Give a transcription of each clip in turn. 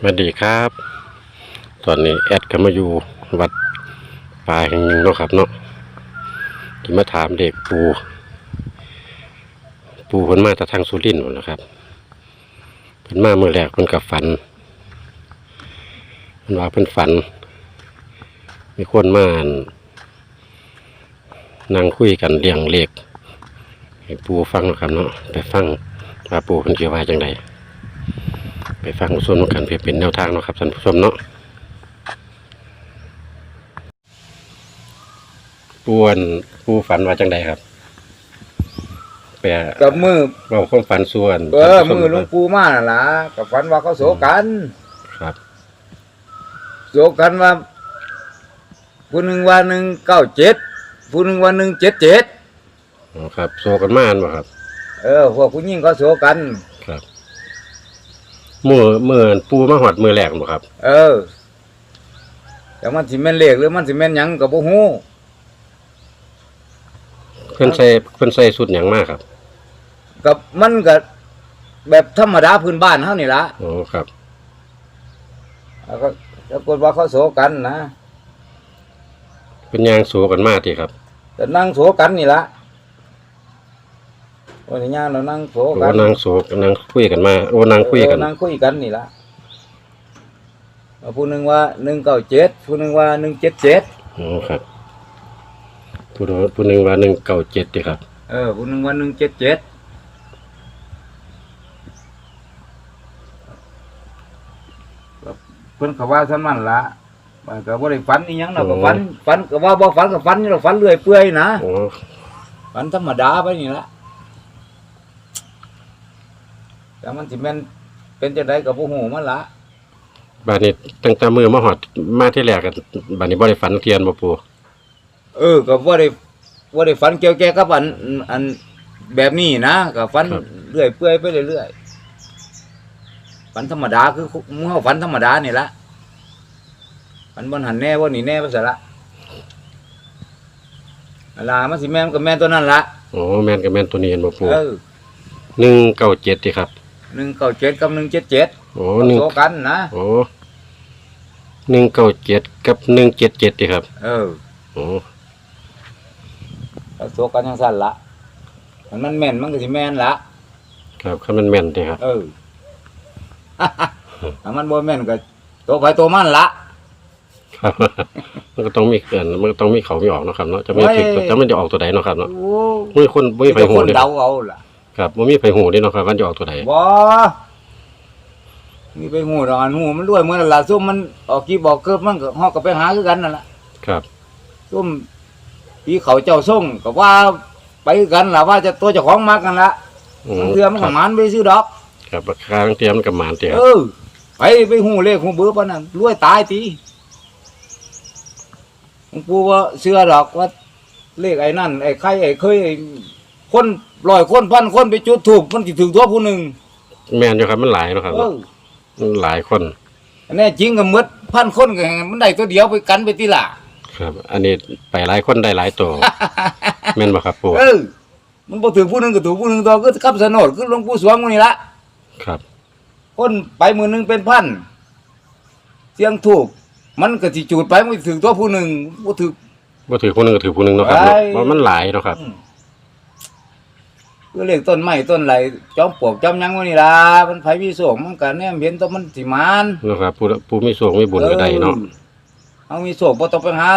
สวัสดีครับ ตอนนี้แอดก็มาอยู่วัดป่าแห่งหนึ่งเนาะครับเนาะที่มาถามเด็กปู ปูเพิ่นมาจากทางสุรินทร์นะครับเพิ่นมาเมื่อแรกเพิ่นกับฝันเพิ่นว่าเพิ่นฝัน มีคนมานนั่งคุยกันเรียงเลขให้ปูฟังนะครับเนาะไปฟังว่าปูเพิ่นสิว่าจังได ไปฟังผู้ชมกันเพื่อเป็นแนวทางเนาะครับท่านผู้ชมเนาะปวนผู้ฝันว่าจังใดครับแปลกับมือเว่าความฝันส่วนเออท่านมืผู้อชหลวงปู่มาน่ะล่ะกับฝันว่าเขาโศกันครับโศกันว่าผู้หนึ่งว่าหนึ่งเก้าเจ็ดผู้หนึ่งว่าหนึ่งเจ็ดเจ็ดอ๋อครับโซกันมาอันบ่ครับ เออพวกผู้หญิงเขาโศกันครับ มือมือปูมาหอดมือแรกบ่ครับ เออแต่มันสิแม่นเลขหรือมันสิแม่นหยังกับบ่ฮู้เพิ่นใส่เพิ่นใส่สุดหยังมากครับกับมันก็แบบธรรมดาพื้นบ้านเฮานี่ล่ะโอ้ครับ แล้วก็ปรากฏว่าเขาโศกันนะเป็นยางโซกันมาที่ครับ แต่นั่งโศกันนี่ล่ะ วันนี้ย่างเรานั่งโศโอ้กันนางโซกันนางคุยกันมาโอ้นางคุยกัน เออนั่งคุยกันนี่ละผู้หนึ่งว่าหนึ่งเก้าเจ็ดผู้หนึ่งว่าหนึ่งเจ็ดเจ็ดโอ้ครับผู้โดผู้หนึงว่า197ที่ครับ เออผู้หนึ่งว่าหนึ่งเจ็ดเจ็ดเพิ่นก็ว่าซั่นมันละมันก็บ่ได้ฝันอีหยังเนาะก็ฝันฝันก็ว่าบ่ฝันก็ฝันนี่เราฝันเรื่อยเปื่อยนะโอ้ฝันธรรมดาไปนี่ละ แต่มันสิแม่นเป็นจังไดก็บ่ฮู้มันละบานนี้ตั้งแต่มือมาหอดมาที่แรกกันบานนี้บ่ได้ฝันเทียนบ่ปูเออก็บ่ได้บ่ได้ฝันเกี่ยวแก่กับอันอันแบบนี้นะก็ฝันเรื่อยเปื่อยไปเรื่อยๆฝันธรรมดาคือหมู่เฮาฝันธรรมดานี่ละฝันบ่หันแน่บ่นี่แน่ว่าซั่นละอะลามันสิแม่นก็แม่นตัวนั้นละโอ้แม่นกับแม่นตัวนี้เห็นบ่ปูเออ หนึ่งเก้าเจ็ดที่ครับ197กับ177โอ้หนึ่งโซกันนะโอ้หนึ่งเก้าเจ็ดกับหนึ่งเจ็ดเจ็ดที่ครับ เออโอ้ก็โซกันจังซั่นละมันมันแม่นมันก็สิแม่นละครับคันมันแม่นที่ครับ เออถ้ามันบ่แม่นก็ตัวไผตัวมันละครับมันก็ต้องมีเกินมันก็ต้องมีเขามีออกเนาะครับเนาะจะไม่โอ้ยถึงจะมันจะออกตัวใดเนาะครับเนาะโอ้มือคนบ่มีไผมีหูคนเด้เดาเอาล่ะ ครับบ่มีไผหูเด้เนาะครับมันจะออกตัวใดบ่มีไปหูดอกอันหูมันรวยเหมือนนนล่ะซุ่มมันออกกี่บอกเกิบมันก็ฮอกก็ไปหาคือกันนั่นล่ะครับซุ่มพี่เขาเจ้าส่งก็ว่าไปคือกันล่ะว่าจะตัวเจ้าของมักกันละอืมบางเทื่อมันคก็รับหมานไปซื้อดอก ครับราคาเตรียมกับหมานที่คเอรับอไปไปหูเลขหูเบอร์ปานนั้นรวยตายตีหลวงปู่ว่าเชื่อดอกว่าเลขไอ้นั่นไอ้ใครไอ้เคยไอ้ คนร้อยคนพันคนไปจุดถูกมันสิถึงตัวผู้หนึงแม่นอยู่ครับมันหลายเนาะครับเอเนาะอมันหลายคนอันนี้จริงก็หมดพันคนก็มันได้ตัวเดียวไปกันไปทีละครับ อันนี้ไปหลายคนได้หลายตัวแม่นบ่ครับปูเออมันบ่ถือผู้หนึงก็ถือผู้หนึงตัวก็กับสนดคือหลวงปู่สวงมื้อนี้ละครับคนไปมือหนึงเป็นพันเสียงถูก มันก็สิจูดไปมันก็ถึงตัวผู้หนึงบ่ถือบ่ถือผู้หนึงก็ถือผู้หนึงเนาะครับเนาะไอ้เพราะมันหลายเนาะครับ อืม คือเลขต้นไม้ต้นไหลจอมปลวกจอมหยังมื้อนี้ล่ะมันไผมีโศกมันก็แนมเห็นตัวมันสิมานเนาะครับผู้ผู้มีส่วนมีบุญก็ได้เนาะออเอามีโศกบ่ต้องไปหา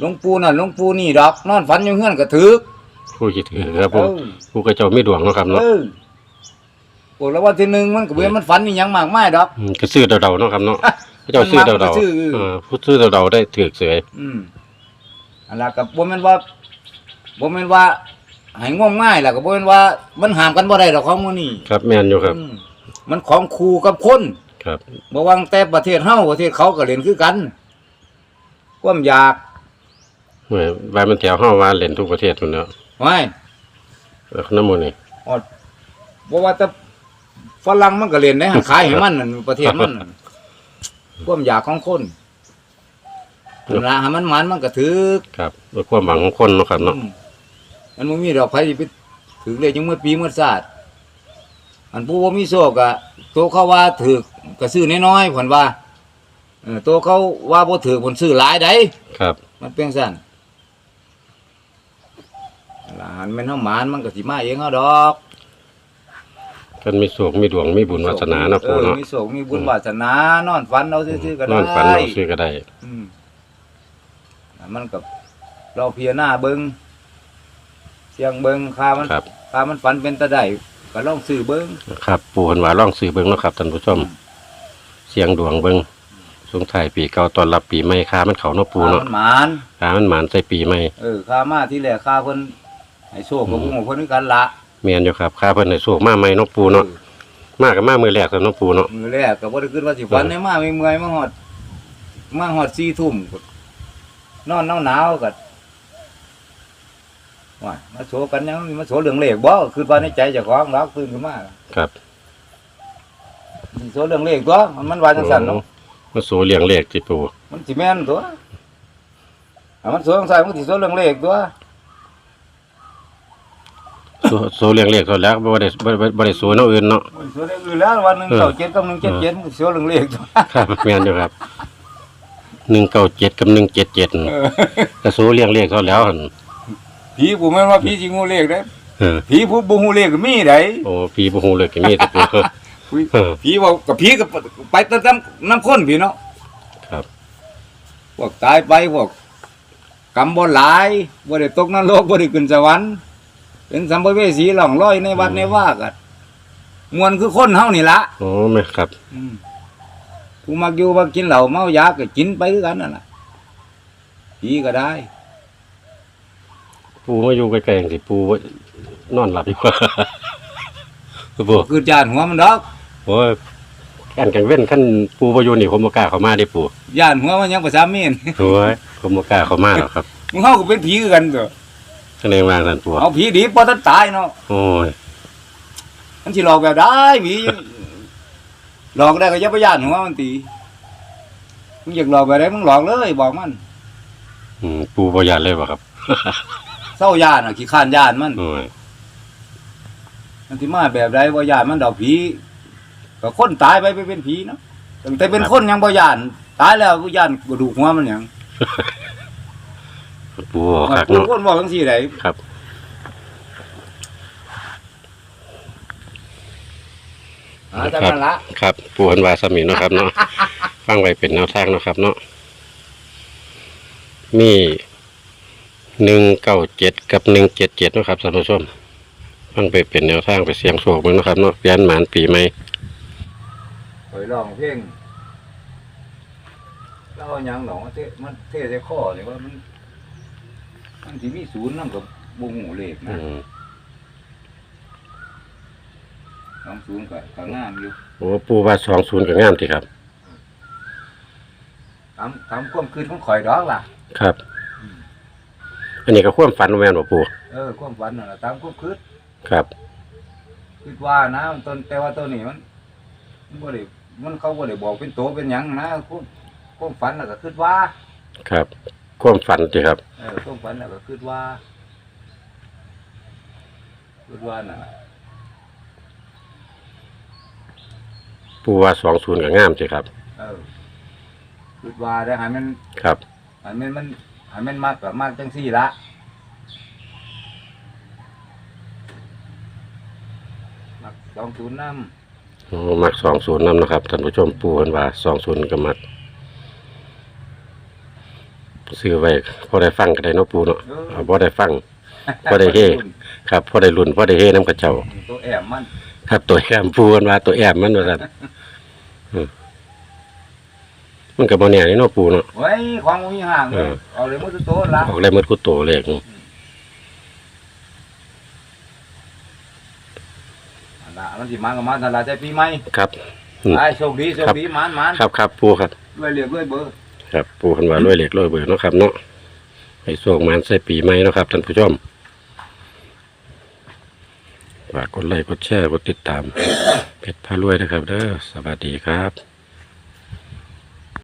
หลวงปู่นั่นหลวงปู่นี่ดอก นอนฝันอยู่เฮือนก็ถึก ผู้คิดถือครับเอผู้อผู้กระเจ้ามีดวงเนาะครับเนาะเออพวกแล้ววันที่หนึ่งมันก็บ่มันฝันอีหยังมากมายดอก มก็ซื้อเดาๆเนาะครับเนาะพระเจ้าซื้อมันมัเดากก็ซื้อๆเออผู้ซื้อเดาๆได้ถือเสยอืมอันละก็บ่แม่นว่าบ่แม่นว่า ให้งมง่ายล่ะก็บ่แม่นว่า มันห้ามกันบ่ได้ดอกของมื้อนี้ครับแม่นอยู่ครับ อืมมันของคู่กับคนครับ บ่ว่าแต่ประเทศเฮาประเทศเขาก็เล่นคือกันความอยากเมื่อว่ามันแถวเฮาว่าเล่นทุกประเทศพุ่นเนาะไว้แล้วน้ำมันนี่อดบ่ว่าแต่ฝรั่งมันก็เล่นได้หาขายให้มันนั่นประเทศมันนั่นความอยากของคนนั่นล่ะให้มันมันมันก็ถึกครับด้วยความหวังของคนเนาะครับเนาะอืม มันบ่มีดอกไผสิไปถึงเลยจังเมื่อปีเมื่อชาติอันผู้บ่มีโชคอะตัวเขาว่าถือกก็ซื้อน้อยๆเพิ่นว่าเออตัวเขาว่าบ่ถือเพิ่นซื้อหลายได้ครับ มันเป็นซั่นหลานแม่นเฮาหมานมันก็สิมาเองเฮาดอกเพิ่นมีโศกมีดวงมีบุญวาสนาเนาะปู่เออเนาะมีโชคมีบุญวาสนานอนฝันเอาซื่อๆก็นได้อนฝันเอาซื้อก็ได้ อืมอะมันกับเราเพียหน้าเบิง เสียงเบิงคามันครับคามันฝันเป็นตะได้ก็ลองซื้อเบิงครับ ปู่เพิ่นว่าลองซื้อเบิ่งเนาะครับท่านผู้ชม เสียงดวงเบิ่งสงท้ายปีเก่าต้อนรับปีใหม่ค้ามันเข้าเนาะปู่คาเนาะมันหมานค้ามันหมานใส่ปีใหม่เออคามาที่แรกคาเพิ่นให้โชคกับพวกของเพิ่นคือกันละแม่นอยู่ครับค้าเพิ่นให้โชคมาใหม่เนาะปู่เนาะมาก็มามื้อแรกซะเนาะปู่เนาะมือแรกก็บ่ได้คิดว่าสิฝันให้มาไม่เมื่อยมาฮอดมาฮอด4ทุ่มก็นอนหนาวๆก็ ว่ามาโชว์กันยังมาโชว์เรื่องเลขบ่คือว่าในใจเจ้าของเราตื่นขึ้นมาครับสิโชว์เรื่องเลขตัวมันว่าจังซั่นเนาะมาโสเลี้ยงเลขติปู่มันสิแม่นตัวอะมันสวยของใส่มันสิสวยเรื่องเลขตัวโซโซเลี้ยงเลขเท่าแล้วบ่ได้บ่ได้บ่ได้โซแนวอื่นเนาะมันสวยเรื่องอื่นแล้ววันหนึ่งเออเก้าเจ็ดกับหนึ่งเจ็ดเจ็ดมันสวยเรื่องเลขตัวครับแม่นอยู่ครับ197กับ177เออก็โซเลี้ยงเลขเท่าแล้ว หั่นผีผู้แม่นว่าผีสิงูเลขเด้เออผีผู้บ่ฮู้เลขก็มีได้โอ้พี่บ่ฮู้เลยก็มีแต่ปู่เออ ผีว่ากับผีก็ไปตามน้ำข้นพี่เนาะครับพวกตายไปพวกกรรมบ่หลายบ่ได้ตกนรกบ่ได้ขึ้นสวรรค์เป็นสัมภเวสีหล่องลอยในวัดในว่ากันมวลคือคนเฮานี่ละโอ้แม่ครับ อืมผู้มักอยู่มักกินเหล้าเมายาก็กินไปคือกันนั่นแหละผีก็ได้ ปูมาอยู่ใกล้ๆจังสิปูว่านอนหลับดีกว่าปูคือจานหัวมันดอกโอ้ยกันกลางเว้นขั้นปูบ่อยู่นี่ผมบ่กล้าเข้ามาเด้ปูย่านหัวมันยังประสามีนโอ้ยผมบ่กล้าเข้ามาหรอกครับมึงเฮาก็เป็นผีคือกันตัวแสดงว่าท่านปูเอาผีดีพอทันตายเนาะโอ้ยมันสิหลอกแบบได้ผีหลอกได้ก็อย่าไปย่านหัวมันตีมึงอยากหลอกแบบไหนมึงหลอกเลย บอกมันอืมปูบ่ยานเลยบ่ครับ เศร้าย่านอะขี้ข้านย่านมัน โอ้ยมันสิมาแบบใดบ่ย่านมันดอกผีก็คนตายไปไปเป็นผีเนาะตั้งแต่เป็นคนยังบ่ย่าน ตายแล้วบ่ย่านกระดูกหัวมันหยังปูคักผู้เนาะคนบอกจังซี่ได้ครับอ่าจำนั้นละครับปูเพิ่นว่าสมีเนาะครับเนาะฟังไว้เป็นแนวทางเนาะครับเนาะมี 197กับ177เนาะครับท่านผู้ชมฟังไปเป็นแนวทางไปเสียงโชคเบิ่งเนาะครับเนาะเปลี่ยนหมานปีใหม่ข่อยร้องเพลงเล่าหยังหนอมันเทมันเทใส่คอนี่ว่ามันมันสิมีศูนย์นำกับบ่ฮู้เลขอืนะมสองศูนย์ก็ก็งามอยู่โอ้ปูว่าสองศูนย์ก็งามทีครับ ตามตามความคืนของข่อยดอกล่ะ ครับ อันนี้ก็ความฝันแม่นบ่ปูเออความฝันน่ะล่ะตามความคืนครับคิดว่านะมันต้นแต่ว่าตัวนี้มันมันบ่ได้มันเขาบ่ได้บอกเป็นโตเป็นหยังนะความความฝันน่ะก็คิดว่า ครับความฝันทีครับ เออความฝันน่ะก็คิดว่าคิดว่าน่ะปูว่าสองศูนย์ก็งามทีครับ เออคิดว่าได้ให้มันครับ ให้มันมัน ให้มันมากก็มากจังซี่ละมักสองศูนย์นำโอ้มักสองศูนย์นำนะครับท่านผู้ชมปูเพิ่นว่าสองศูนย์ก็มักซื้อไว้พอได้ฟังก็ได้เนาะปูเนาะเอาพอได้ฟังบ่ได้เฮครับพอได้ลุ้นพอได้เฮน้ำกระเจ้า ตัวแอมมัน ครับตัวแอมปูเพิ่นว่าตัวแอมมันว่าซั่นอื มมันก็บ่แน่นี่เนาะปูเนาะ ไว้ยของบ่มีห่างเลเอยอ เอาเลยมุดโตละออกได้หมดกูโตเลขอันละมันสิมาก็มาตลาดใจปีใหม่ครับ อืม ไอ้โชคดีโชคดีหมานหมานครับครับปูครับ ด้วยเรียกด้วยเบอร์ครับปูคันว่าร้อยเหล็กร้อยเบอร์เนาะครับเนาะให้โชคมันใส่ปีใหม่เนาะครับท่านผู้ชมฝากกดไลค์กดแชร์กดติดตามเพจพารวยนะครับเด้อสวัสดีครับ